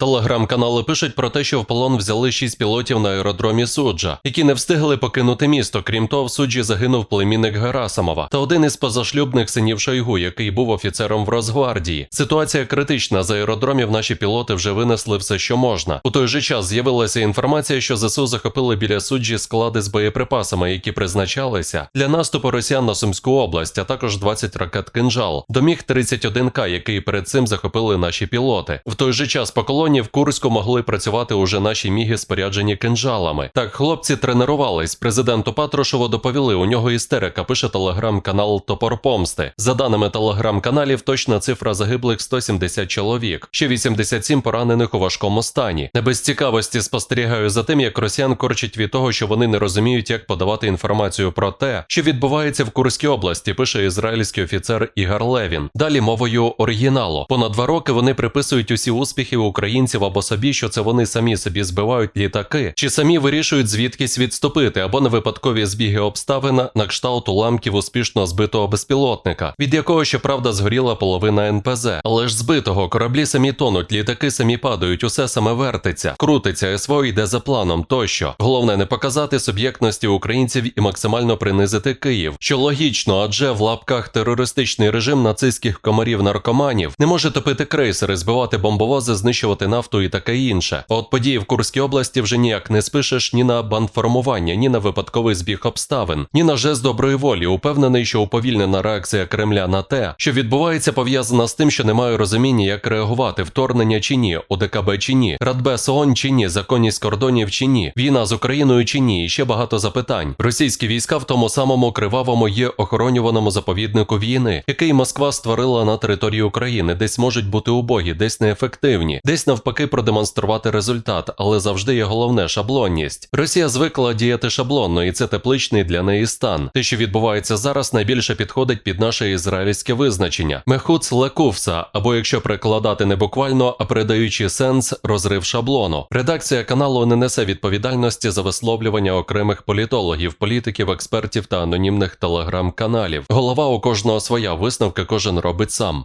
Телеграм-канали пишуть про те, що в полон взяли шість пілотів на аеродромі суджа, які не встигли покинути місто. Крім того, в суджі загинув племінник Герасимова та один із позашлюбних синів Шойгу, який був офіцером в Росгвардії. Ситуація критична. З аеродромів наші пілоти вже винесли все, що можна. У той же час з'явилася інформація, що ЗСУ захопили біля суджі склади з боєприпасами, які призначалися для наступу росіян на Сумську область, а також 20 ракет кинжал. До міг 31К, який перед цим захопили наші пілоти. В той же час по колонії в Курську могли працювати уже наші міги, споряджені кинжалами. Так, хлопці тренувались. Президенту Патрушеву доповіли, у нього істерика. Пише телеграм-канал Топор Помсти. За даними телеграм-каналів, точна цифра загиблих 170 чоловік, ще 87 поранених у важкому стані. Не без цікавості спостерігаю за тим, як росіян корчить від того, що вони не розуміють, як подавати інформацію про те, що відбувається в Курській області. Пише ізраїльський офіцер Ігор Левін. Далі мовою оригіналу. Понад два роки вони приписують усі успіхи українців або собі, що це вони самі собі збивають літаки, чи самі вирішують звідкись відступити, або на випадкові збіги обставин на кшталт уламків успішно збитого безпілотника, від якого щоправда згоріла половина НПЗ. Але ж збитого кораблі самі тонуть, літаки самі падають, усе саме вертиться, крутиться, СВО йде за планом тощо. Головне не показати суб'єктності українців і максимально принизити Київ, що логічно, адже в лапках терористичний режим нацистських комарів наркоманів не може топити крейсери, збивати бомбовози, знищувати нафту і таке інше. От події в Курській області вже ніяк не спишеш ні на бандформування, ні на випадковий збіг обставин, ні на жест доброї волі. Упевнений, що уповільнена реакція Кремля на те, що відбувається, пов'язана з тим, що немає розуміння, як реагувати, вторгнення чи ні, ОДКБ чи ні, Радбез ООН чи ні, законність кордонів чи ні, війна з Україною чи ні, і ще багато запитань. Російські війська в тому самому кривавому є охоронюваному заповіднику війни, який Москва створила на території України, десь можуть бути убогі, десь неефективні, десь навпаки продемонструвати результат, але завжди є головне шаблонність. Росія звикла діяти шаблонно, і це тепличний для неї стан. Те, що відбувається зараз, найбільше підходить під наше ізраїльське визначення мехуц лекувса, або якщо перекладати не буквально, а передаючи сенс розрив шаблону. Редакція каналу не несе відповідальності за висловлювання окремих політологів, політиків, експертів та анонімних телеграм-каналів. Голова у кожного своя висновки кожен робить сам.